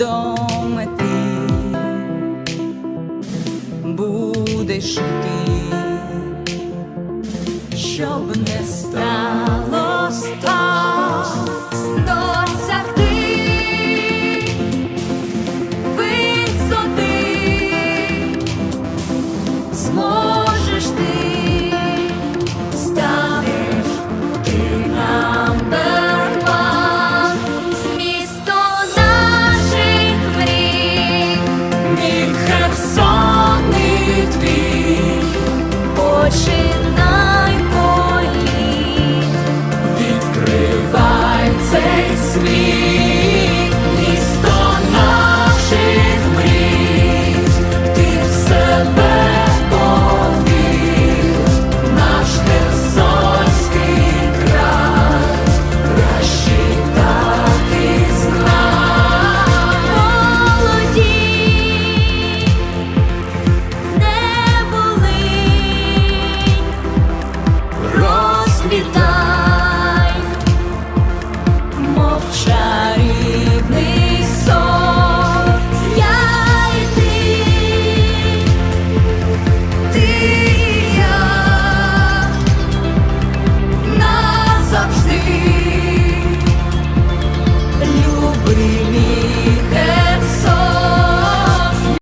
до мети будеш ти, щоб не стати. Херсон. вітай, мовчай.